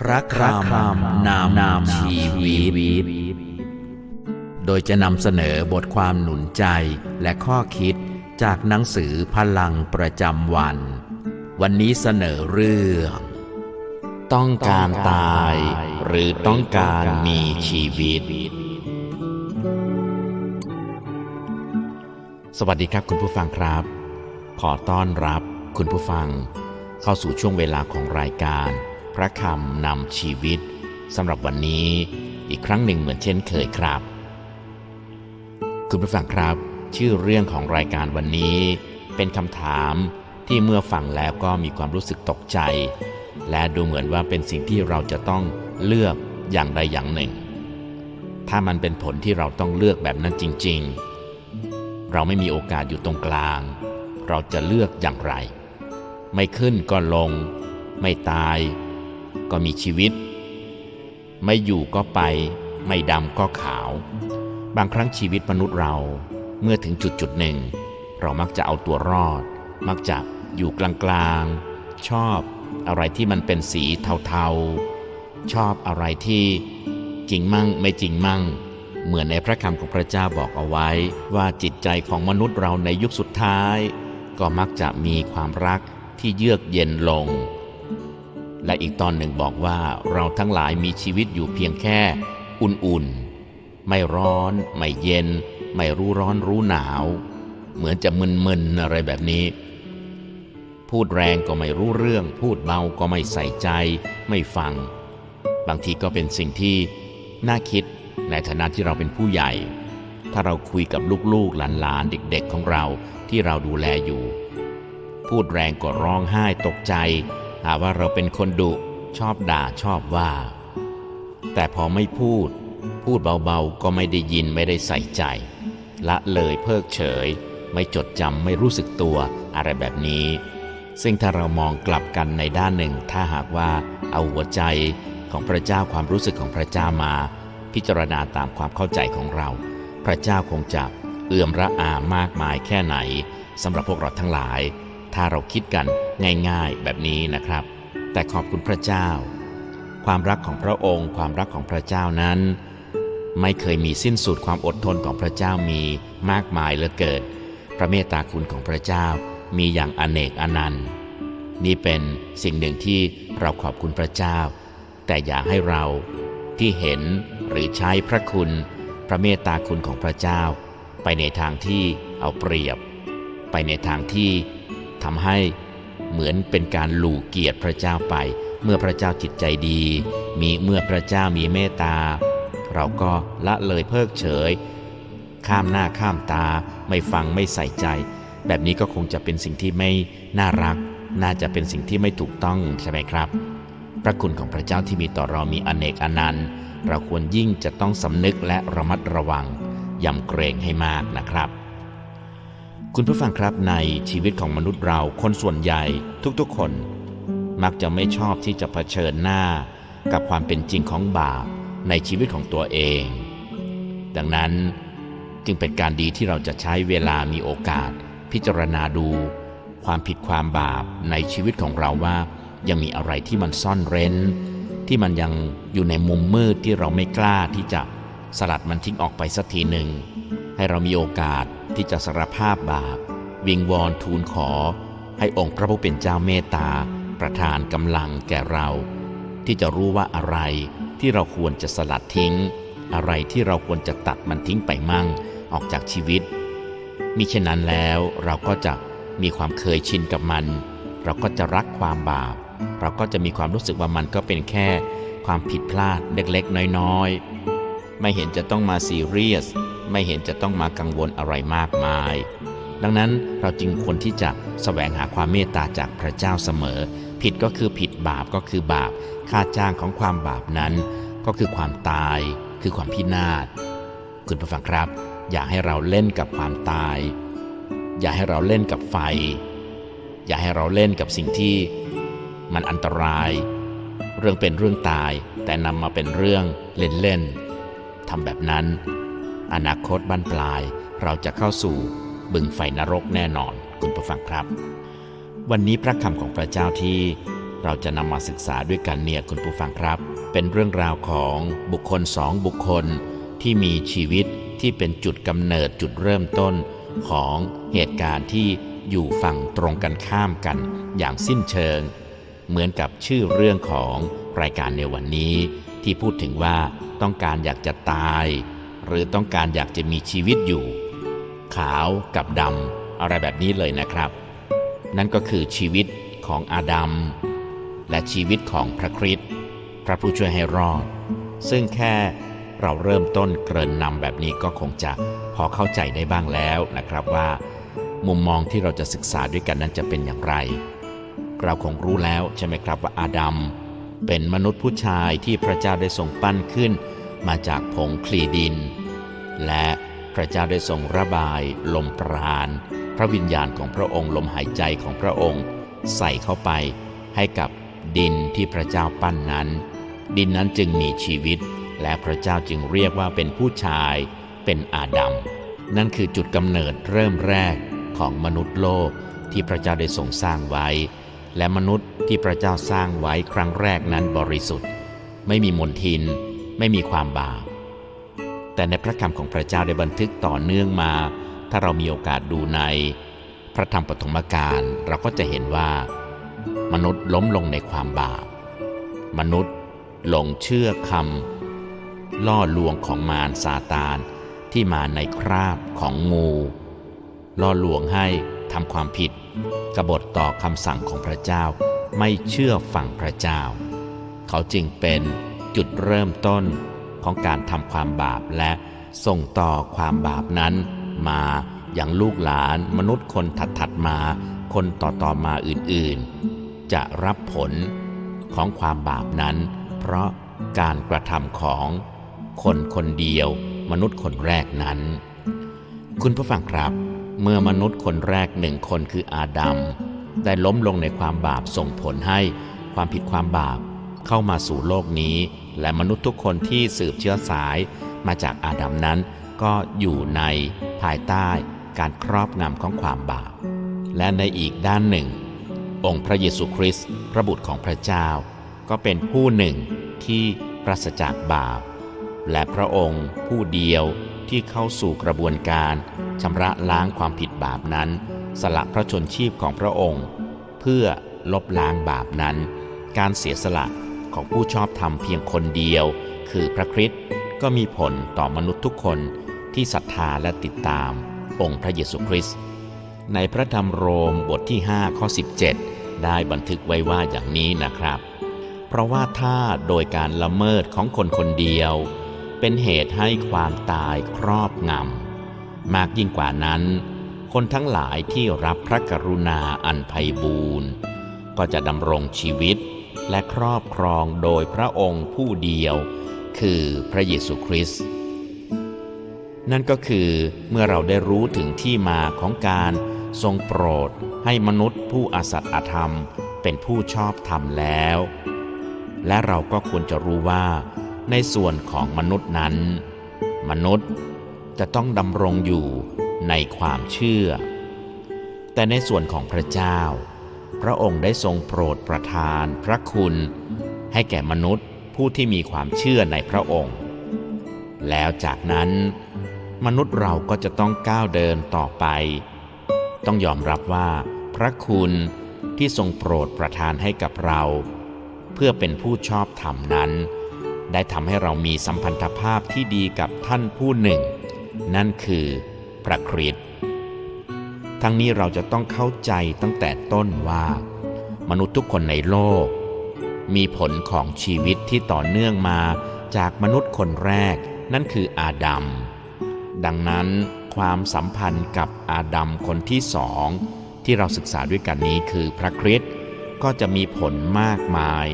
พระคำนำนำชีวิต โดยจะนำเสนอบทความหนุนใจและข้อคิดจากหนังสือพลังประจำวัน วันนี้เสนอเรื่อง ต้องการตายหรือต้องการมีชีวิต สวัสดีครับคุณผู้ฟังครับ ขอต้อนรับคุณผู้ฟังเข้าสู่ช่วงเวลาของรายการ พระคำนำชีวิตสำหรับวันนี้อีกครั้งหนึ่งเหมือนเช่นเคยครับ คุณผู้ฟังครับ ชื่อเรื่องของรายการวันนี้ เป็นคำถามที่เมื่อฟังแล้วก็มีความรู้สึกตกใจ และดูเหมือนว่าเป็นสิ่งที่เราจะต้องเลือกอย่างใดอย่างหนึ่ง ถ้ามันเป็นผลที่เราต้องเลือกแบบนั้นจริง ๆ เราไม่มีโอกาสอยู่ตรงกลาง เราจะเลือกอย่างไร ไม่ขึ้นก็ลง ไม่ตาย ก็มีชีวิต ไม่อยู่ก็ไป ไม่ดำก็ขาว บางครั้งชีวิตมนุษย์เราเมื่อถึงจุดจุดหนึ่ง เรามักจะเอาตัวรอด มักจะอยู่กลางๆ ชอบอะไรที่มันเป็นสีเทาๆ ชอบอะไรที่จริงมั่งไม่จริงมั่ง เหมือนในพระคำของพระเจ้าบอกเอาไว้ ว่าจิตใจของมนุษย์เราในยุคสุดท้าย ก็มักจะมีความรักที่เยือกเย็นลง และอีกตอนหนึ่งบอกว่าเราทั้งหลายมีชีวิตอยู่เพียงแค่ อุ่นๆ ไม่ร้อน ไม่เย็น ไม่รู้ร้อนรู้หนาว เหมือนจะมึนๆอะไรแบบนี้ พูดแรงก็ไม่รู้เรื่อง พูดเบาก็ไม่ใส่ใจ ไม่ฟัง บางทีก็เป็นสิ่งที่น่าคิดในฐานะที่เราเป็นผู้ใหญ่ ถ้าเราคุยกับลูกๆหลานๆเด็กๆของเราที่เราดูแลอยู่ พูดแรงก็ร้องไห้ตกใจ หาว่าเราเป็นคนดุชอบด่าชอบว่า แต่พอไม่พูด พูดเบาๆ ก็ไม่ได้ยินไม่ได้ใส่ใจ ละเลยเพิกเฉย ไม่จดจำไม่รู้สึกตัวอะไรแบบนี้ ซึ่งถ้าเรามองกลับกันในด้านหนึ่ง ถ้าหากว่าเอาหัวใจของพระเจ้าความรู้สึกของพระเจ้ามา พิจารณาตามความเข้าใจของเรา พระเจ้าคงจะเอื่อมระอามากมายแค่ไหนสำหรับพวกเราทั้งหลาย ถ้าเราคิดกันง่าย ๆ แบบนี้นะครับ แต่ขอบคุณพระเจ้า ความรักของพระองค์ ความรักของพระเจ้านั้น ไม่เคยมีสิ้นสุดความอดทนของพระเจ้ามีมากมายเหลือเกินพระเมตตาคุณของพระเจ้ามีอย่างอเนกอนันต์ นี่เป็นสิ่งหนึ่งที่เราขอบคุณพระเจ้า แต่อย่าให้เราที่เห็นหรือใช้พระคุณ พระเมตตาคุณของพระเจ้า ไปในทางที่เอาเปรียบ ไปในทางที่ ทำให้เหมือนเป็นการหลู่เกียรติพระเจ้าไป เมื่อพระเจ้าจิตใจดี มีเมื่อพระเจ้ามีเมตตา เราก็ละเลยเพิกเฉย ข้ามหน้าข้ามตา ไม่ฟังไม่ใส่ใจ แบบนี้ก็คงจะเป็นสิ่งที่ไม่น่ารัก น่าจะเป็นสิ่งที่ไม่ถูกต้องใช่ไหมครับ พระคุณของพระเจ้าที่มีต่อเรามีอเนกอนันต์ เราควรยิ่งจะต้องสำนึกและระมัดระวังยำเกรงให้มากนะครับ คุณผู้ฟังครับในชีวิตของมนุษย์เราคนส่วนใหญ่ทุกๆคน มักจะไม่ชอบที่จะเผชิญหน้ากับความเป็นจริงของบาปในชีวิตของตัวเอง ดังนั้นจึงเป็นการดีที่เราจะใช้เวลามีโอกาส พิจารณาดู ความผิดความบาปในชีวิตของเราว่า ยังมีอะไรที่มันซ่อนเร้น ที่มันยังอยู่ในมุมมืดที่เราไม่กล้าที่จะสลัดมันทิ้งออกไปสักทีหนึ่ง ให้เรามีโอกาสที่จะสารภาพบาป วิงวอนทูลขอ ให้องค์พระผู้เป็นเจ้าเมตตา ประทานกำลังแก่เรา ที่จะรู้ว่าอะไรที่เราควรจะสลัดทิ้ง อะไรที่เราควรจะตัดมันทิ้งไปมั่งออกจากชีวิต มิเช่นนั้นแล้วเราก็จะมีความเคยชินกับมัน เราก็จะรักความบาป เราก็จะมีความรู้สึกว่ามันก็เป็นแค่ความผิดพลาดเล็กๆ น้อยๆ ไม่เห็นจะต้องมาซีเรียส ไม่เห็นจะต้องมากังวลอะไรมากมาย ดังนั้นเราจึงควรที่จะแสวงหาความเมตตาจากพระเจ้าเสมอ ผิดก็คือผิดบาปก็คือบาป ค่าจ้างของความบาปนั้น ก็คือความตาย คือความพินาศ คุณผู้ฟังครับ อย่าให้เราเล่นกับความตาย อย่าให้เราเล่นกับไฟ อย่าให้เราเล่นกับสิ่งที่มันอันตราย เรื่องเป็นเรื่องตาย แต่นำมาเป็นเรื่องเล่นๆทำแบบนั้น อนาคตบั้นปลาย เราจะเข้าสู่บึงไฟนรกแน่นอนคุณผู้ฟังครับ วันนี้พระคำของพระเจ้าที่เราจะนำมาศึกษาด้วยกันเนี่ยคุณผู้ฟังครับ เป็นเรื่องราวของบุคคลสองบุคคลที่มีชีวิตที่เป็นจุดกำเนิดจุดเริ่มต้นของเหตุการณ์ที่อยู่ฝั่งตรงกันข้ามกันอย่างสิ้นเชิง เหมือนกับชื่อเรื่องของรายการในวันนี้ ที่พูดถึงว่าต้องการอยากจะตาย หรือต้องการอยากจะมีชีวิตอยู่ ขาวกับดำอะไรแบบนี้เลยนะครับ นั่นก็คือชีวิตของอาดัมและชีวิตของพระคริสต์พระผู้ช่วยให้รอด ซึ่งแค่เราเริ่มต้นเกริ่นนำแบบนี้ก็คงจะพอเข้าใจได้บ้างแล้วนะครับว่า มุมมองที่เราจะศึกษาด้วยกันนั้นจะเป็นอย่างไร เราคงรู้แล้วใช่ไหมครับว่าอาดัมเป็นมนุษย์ผู้ชายที่พระเจ้าได้ทรงปั้นขึ้น มาจากผงคลีดิน และพระเจ้าได้ทรงระบายลมปราณ พระวิญญาณของพระองค์ลมหายใจของพระองค์ ใส่เข้าไปให้กับดินที่พระเจ้าปั้นนั้น ดินนั้นจึงมีชีวิต และพระเจ้าจึงเรียกว่าเป็นผู้ชายเป็นอาดัมนั่นคือจุดกำเนิดเริ่มแรกของมนุษย์โลกที่พระเจ้าได้ทรงสร้างไว้ และมนุษย์ที่พระเจ้าสร้างไว้ครั้งแรกนั้นบริสุทธิ์ ไม่มีมลทิน ไม่มีความบาป แต่ในพระคำของพระเจ้าได้บันทึกต่อเนื่องมา ถ้าเรามีโอกาสดูใน พระธรรมปฐมกาลเราก็จะเห็นว่า มนุษย์ล้มลงในความบาป มนุษย์หลงเชื่อคำล่อลวงของมารซาตานที่มาในคราบของงู ล่อลวงให้ทำความผิดกบฏต่อคำสั่งของพระเจ้า ไม่เชื่อฟังพระเจ้า เขาจึงเป็น จุดเริ่มต้นของการทำความบาปและส่งต่อความบาปนั้น มาอย่างลูกหลานมนุษย์คนถัดๆมา คนต่อๆมาอื่นๆ จะรับผลของความบาปนั้น เพราะการกระทำของคนคนเดียวมนุษย์คนแรกนั้น คุณผู้ฟังครับ เมื่อมนุษย์คนแรกหนึ่งคนคืออาดัมได้ล้มลงในความบาปส่งผลให้ความผิดความบาป เข้ามาสู่โลกนี้ และมนุษย์ทุกคนที่สืบเชื้อสายมาจากอาดัมนั้น ก็อยู่ในภายใต้การครอบงำของความบาป และในอีกด้านหนึ่ง องค์พระเยซูคริสต์พระบุตรของพระเจ้า ก็เป็นผู้หนึ่งที่ปราศจากบาป และพระองค์ผู้เดียวที่เข้าสู่กระบวนการชำระล้างความผิดบาปนั้น สละพระชนชีพของพระองค์ เพื่อลบล้างบาปนั้น การเสียสละ ของผู้ชอบธรรมเพียงคนเดียว คือพระคริสต์ก็มีผลต่อมนุษย์ทุกคนที่ศรัทธาและติดตามองค์พระเยซูคริสต์ในพระธรรมโรมบทที่ 5 ข้อ 17 ได้บันทึกไว้ว่าอย่างนี้นะครับ เพราะว่าถ้าโดยการละเมิดของคนคนเดียว เป็นเหตุให้ความตายครอบงำมากยิ่งกว่านั้น คนทั้งหลายที่รับพระกรุณาอันไพบูรณ์ก็จะดำรงชีวิต และครอบครองโดยพระองค์ผู้เดียว คือพระเยซูคริสต์นั่นก็คือเมื่อเราได้รู้ถึงที่มาของการทรงโปรดให้มนุษย์ผู้อาสัตอธรรมเป็นผู้ชอบธรรมแล้ว และเราก็ควรจะรู้ว่าในส่วนของมนุษย์นั้น มนุษย์จะต้องดำรงอยู่ในความเชื่อ แต่ในส่วนของพระเจ้า พระองค์ได้ทรงโปรดประทานพระคุณ ให้แก่มนุษย์ผู้ที่มีความเชื่อในพระองค์ แล้วจากนั้น มนุษย์เราก็จะต้องก้าวเดินต่อไป ต้องยอมรับว่า พระคุณที่ทรงโปรดประทานให้กับเรา เพื่อเป็นผู้ชอบธรรมนั้น ได้ทำให้เรามีสัมพันธภาพที่ดีกับท่านผู้หนึ่ง นั่นคือพระคริสต์ ทั้งนี้เราจะต้องเข้าใจตั้งแต่ต้นว่า มนุษย์ทุกคนในโลก มีผลของชีวิตที่ต่อเนื่องมาจากมนุษย์คนแรกนั่นคืออาดัม ดังนั้นความสัมพันธ์กับอาดัมคนที่สองที่เราศึกษาด้วยกันนี้คือพระคริสต์ก็จะมีผลมากมาย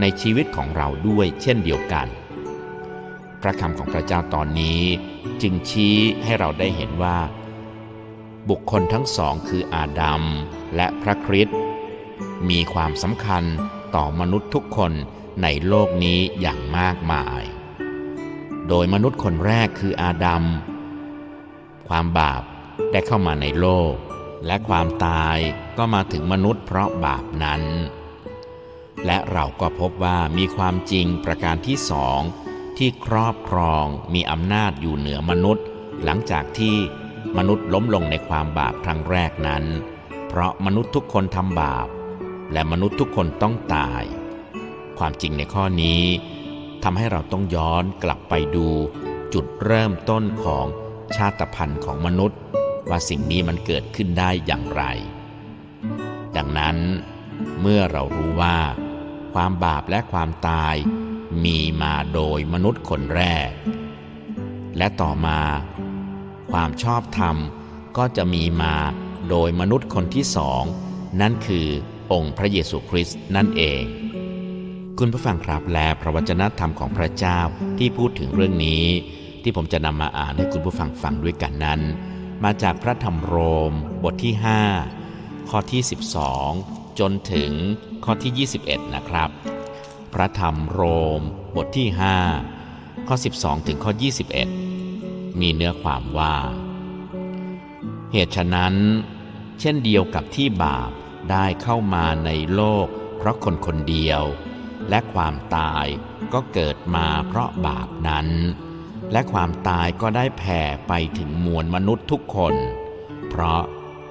ในชีวิตของเราด้วยเช่นเดียวกัน พระคำของพระเจ้าตอนนี้จึงชี้ให้เราได้เห็นว่า บุคคลทั้งสองคืออาดัมและพระคริสต์มีความสำคัญต่อมนุษย์ทุกคนในโลกนี้อย่างมากมาย โดยมนุษย์คนแรกคืออาดัม ความบาปได้เข้ามาในโลก และความตายก็มาถึงมนุษย์เพราะบาปนั้น และเราก็พบว่ามีความจริงประการที่สองที่ครอบครองมีอำนาจอยู่เหนือมนุษย์ หลังจากที่ มนุษย์ล้มลงในความบาปครั้งแรกนั้น เพราะมนุษย์ทุกคนทำบาป และมนุษย์ทุกคนต้องตาย ความจริงในข้อนี้ทำให้เราต้องย้อนกลับไปดู จุดเริ่มต้นของชาติพันธุ์ของมนุษย์ ว่าสิ่งนี้มันเกิดขึ้นได้อย่างไร ดังนั้น เมื่อเรารู้ว่า ความบาปและความตายมีมาโดยมนุษย์คนแรก และต่อมา ความชอบธรรมก็จะมีมาโดยมนุษย์คนที่สอง นั่นคือองค์พระเยซูคริสต์นั่นเอง คุณผู้ฟังครับและพระวจนะธรรมของพระเจ้าที่พูดถึงเรื่องนี้ ที่ผมจะนำมาอ่านให้คุณผู้ฟังฟังด้วยกันนั้น มาจากพระธรรมโรมบทที่ 5 ข้อที่ 12 จนถึงข้อที่ 21 นะครับ พระธรรมโรมบทที่ 5 ข้อ 12 ถึงข้อ 21 มีเนื้อความว่า เหตุฉะนั้น เช่นเดียวกับที่บาปได้เข้ามาในโลก เพราะคนคนเดียว และความตายก็เกิดมาเพราะบาปนั้น และความตายก็ได้แผ่ไปถึงมวลมนุษย์ทุกคน เพราะ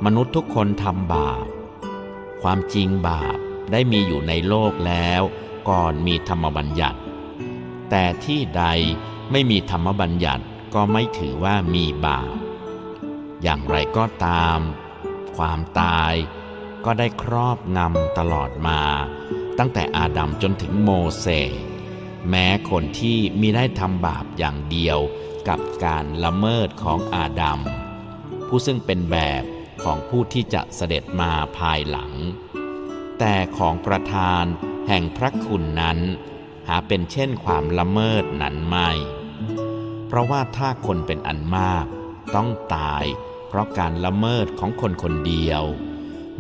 มนุษย์ทุกคนทำบาป ความจริงบาปได้มีอยู่ในโลกแล้ว ก่อนมีธรรมบัญญัติ แต่ที่ใดไม่มีธรรมบัญญัติ ก็ไม่ถือว่ามีบาป อย่างไรก็ตาม ความตายก็ได้ครอบงำตลอดมา ตั้งแต่อาดัมจนถึงโมเสสแม้คนที่มิได้ทำบาปอย่างเดียวกับการละเมิดของอาดัมผู้ซึ่งเป็นแบบของผู้ที่จะเสด็จมาภายหลัง แต่ของประธานแห่งพระคุณนั้น หาเป็นเช่นความละเมิดนั้นไม่ ราะว่าถ้าคนเป็นอันมาก ต้องตายเพราะการละเมิดของคนคนเดียว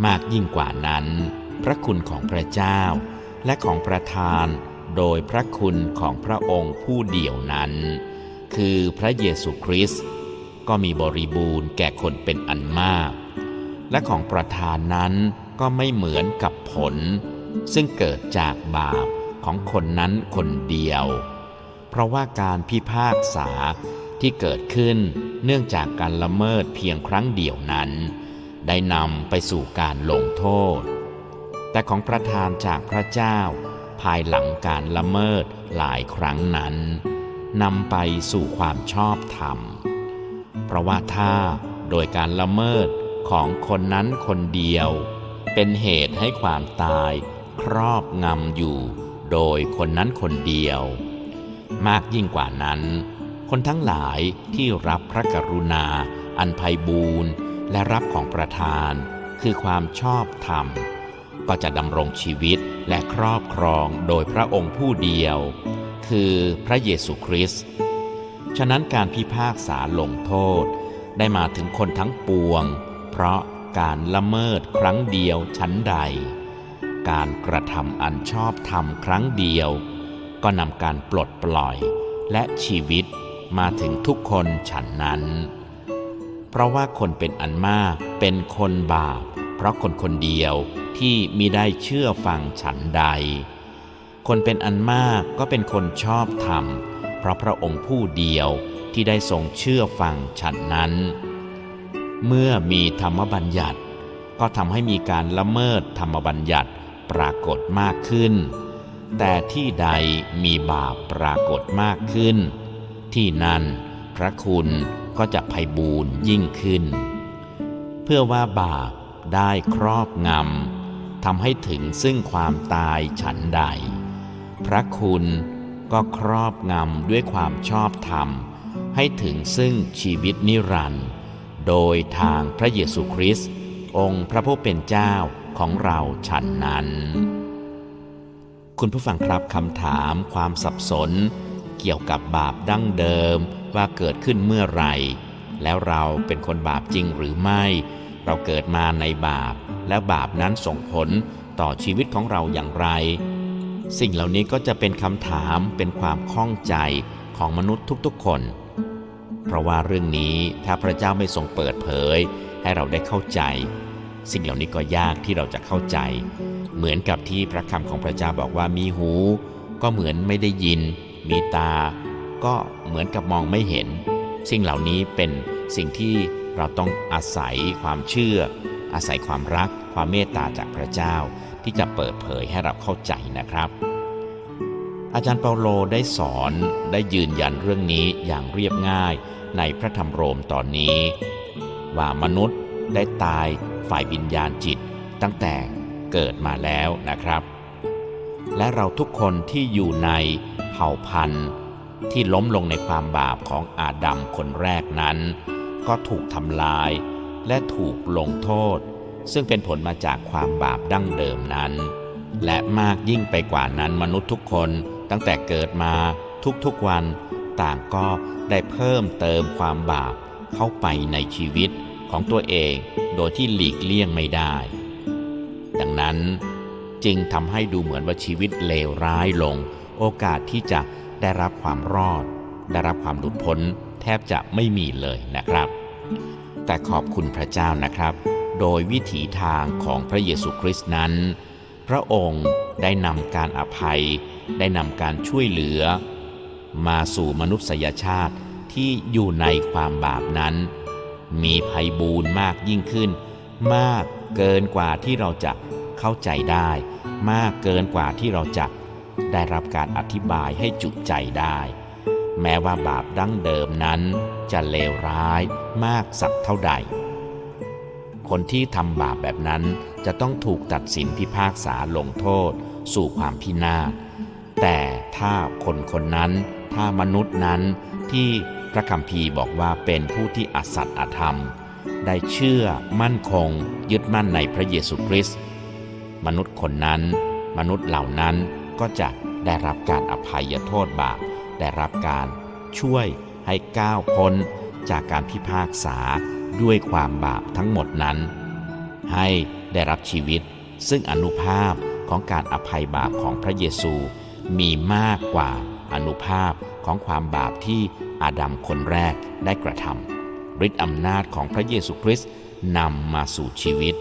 มากยิ่งกว่านั้น พระคุณของพระเจ้า และของประธานโดยพระคุณของพระองค์ผู้เดียวนั้น คือพระเยซูคริสต์ก็มีบริบูรณ์แก่คนเป็นอันมาก และของประธานนั้นก็ไม่เหมือนกับผล ซึ่งเกิดจากบาปของคนนั้นคนเดียว เพราะว่าการพิพากษาที่เกิดขึ้นเนื่องจากการละเมิดเพียงครั้งเดียวนั้น ได้นำไปสู่การลงโทษ แต่ของประธานจากพระเจ้า ภายหลังการละเมิดหลายครั้งนั้นนำไปสู่ความชอบธรรม เพราะว่าถ้าโดยการละเมิดของคนนั้นคนเดียว เป็นเหตุให้ความตายครอบงำอยู่ โดยคนนั้นคนเดียว มากยิ่งกว่านั้น คนทั้งหลายที่รับพระกรุณา อันไพบูรณ์และรับของประทาน คือความชอบธรรม ก็จะดำรงชีวิตและครอบครองโดยพระองค์ผู้เดียว คือพระเยซูคริสต์ฉะนั้นการพิพากษาลงโทษ ได้มาถึงคนทั้งปวง เพราะการละเมิดครั้งเดียวชั้นใด การกระทำอันชอบธรรมครั้งเดียว ก็นำการปลดปล่อย และชีวิตมาถึงทุกคนฉันนั้น เพราะว่าคนเป็นอันมากเป็นคนบาป เพราะคนคนเดียวที่มิได้เชื่อฟังฉันใด คนเป็นอันมากก็เป็นคนชอบธรรม เพราะพระองค์ผู้เดียวที่ได้ทรงเชื่อฟังฉันนั้น เมื่อมีธรรมบัญญัติ ก็ทำให้มีการละเมิดธรรมบัญญัติปรากฏมากขึ้น แต่ที่ใดมีบาปปรากฏมากขึ้น ที่นั่นพระคุณก็จะไพบูรยิ่งขึ้น เพื่อว่าบาปได้ครอบงำทำให้ถึงซึ่งความตายฉันใด พระคุณก็ครอบงำด้วยความชอบธรรม ให้ถึงซึ่งชีวิตนิรันดร์โดยทางพระเยซูคริสต์องค์พระผู้เป็นเจ้าของเราฉันนั้น คุณผู้ฟังครับคำถามความสับสน เกี่ยวกับบาปดั้งเดิมว่าเกิดขึ้นเมื่อไหร่ แล้วเราเป็นคนบาปจริงหรือไม่ เราเกิดมาในบาป แล้วบาปนั้นส่งผลต่อชีวิตของเราอย่างไร สิ่งเหล่านี้ก็จะเป็นคำถามเป็นความข้องใจของมนุษย์ทุกๆคน เพราะว่าเรื่องนี้ถ้าพระเจ้าไม่ทรงเปิดเผย ให้เราได้เข้าใจ สิ่งเหล่านี้ก็ยากที่เราจะเข้าใจ เหมือนกับที่พระคำของพระเจ้าบอกว่ามีหู ก็เหมือนไม่ได้ยิน มีตา ก็เหมือนกับมองไม่เห็น สิ่งเหล่านี้เป็นสิ่งที่เราต้องอาศัยความเชื่อ อาศัยความรัก ความเมตตาจากพระเจ้า ที่จะเปิดเผยให้เราเข้าใจนะครับ อาจารย์เปาโลได้สอนได้ยืนยันเรื่องนี้อย่างเรียบง่ายในพระธรรมโรมตอนนี้ ว่ามนุษย์ได้ตายฝ่ายวิญญาณจิต ตั้งแต่ เกิดมาแล้วนะครับ และเราทุกคนที่อยู่ในเผ่าพันธุ์ ที่ล้มลงในความบาปของอาดัมคนแรกนั้น ก็ถูกทำลายและถูกลงโทษ ซึ่งเป็นผลมาจากความบาปดั้งเดิมนั้น และมากยิ่งไปกว่านั้นมนุษย์ทุกคนตั้งแต่เกิดมาทุกๆวัน ต่างก็ได้เพิ่มเติมความบาปเข้าไปในชีวิตของตัวเองโดยที่หลีกเลี่ยงไม่ได้ นั้น จึงทำให้ดูเหมือนว่าชีวิตเลวร้ายลง โอกาสที่จะได้รับความรอด ได้รับความหลุดพ้น แทบจะไม่มีเลยนะครับ แต่ขอบคุณพระเจ้านะครับ โดยวิถีทางของพระเยซูคริสต์นั้น พระองค์ได้นำการอภัย ได้นำการช่วยเหลือ มาสู่มนุษยชาติที่อยู่ในความบาปนั้น มีภัยบูนมากยิ่งขึ้น มากเกินกว่าที่เราจะ เข้าใจได้ มากเกินกว่าที่เราจะได้รับการอธิบายให้จุใจได้ แม้ว่าบาปดั้งเดิมนั้น จะเลวร้ายมากสักเท่าใด คนที่ทำบาปแบบนั้นจะต้องถูกตัดสินพิพากษาลงโทษ สู่ความพินาศแต่ถ้าคนคนนั้น ถ้ามนุษย์นั้นที่พระคัมภีร์บอกว่าเป็นผู้ที่อสัตย์อธรรม ได้เชื่อมั่นคง ยึดมั่นในพระเยซูคริสต์ มนุษย์คนนั้น มนุษย์เหล่านั้นก็จะได้รับการอภัยโทษบาปได้รับการช่วยให้ก้าวพ้นจากการพิพากษาด้วยความบาปทั้งหมดนั้น ให้ได้รับชีวิต ซึ่งอนุภาพของการอภัยบาปของพระเยซูมีมากกว่าอนุภาพของความบาปที่อาดัมคนแรกได้กระทำฤทธิอำนาจของพระเยซูคริสต์นำมาสู่ชีวิต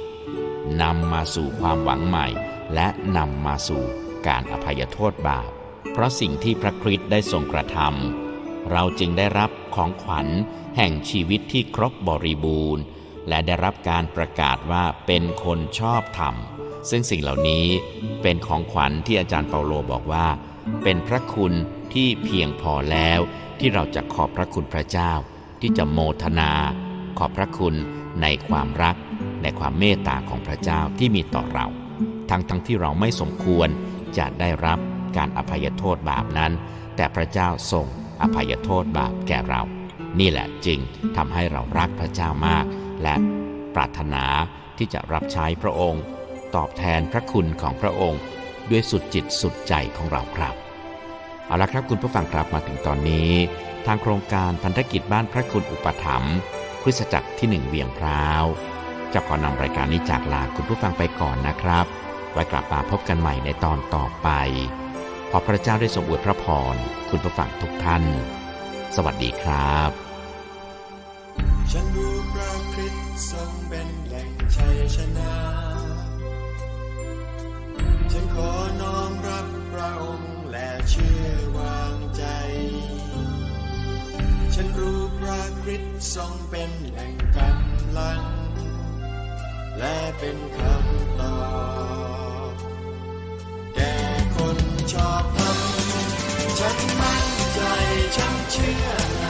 นำมาสู่ความหวังใหม่ และนำมาสู่การอภัยโทษบาป เพราะสิ่งที่พระคริสต์ได้ทรงกระทำเราจึงได้รับของขวัญแห่งชีวิตที่ครบบริบูรณ์ และได้รับการประกาศว่าเป็นคนชอบธรรม ซึ่งสิ่งเหล่านี้เป็นของขวัญที่อาจารย์เปาโลบอกว่า เป็นพระคุณที่เพียงพอแล้วที่เราจะขอบพระคุณพระเจ้า ที่จะโมทนา ขอบพระคุณในความรัก ในความเมตตาของพระเจ้าที่มีต่อเรา ทั้งทั้งที่เราไม่สมควรจะได้รับการอภัยโทษบาปนั้น แต่พระเจ้าทรงอภัยโทษบาปแก่เรา นี่แหละจึงทำให้เรารักพระเจ้ามาก และปรารถนาที่จะรับใช้พระองค์ ตอบแทนพระคุณของพระองค์ ด้วยสุดจิตสุดใจของเราครับเอาละครับคุณผู้ฟังครับมาถึงตอนนี้ ทางโครงการพันธกิจบ้านพระคุณอุปถัมภ์คริสตจักรที่หนึ่งเวียงพร้าว จะขอนำรายการนี้จากลาคุณผู้ฟังไปก่อนนะครับ ไว้กลับมาพบกันใหม่ในตอนต่อไป ขอพระเจ้าได้ทรงอวยพระพรคุณผู้ฟังทุกท่าน สวัสดีครับ ฉันรู้พระคริสต์ทรงเป็นแหล่งชัยชนะ ฉันขอน้อมรับพระองค์และเชื่อวางใจ ฉันรู้พระคริสต์ทรงเป็นแหล่งกำลัง และเป็นคำตอบแก่คนชอบทำฉันมั่นใจฉันเชื่อ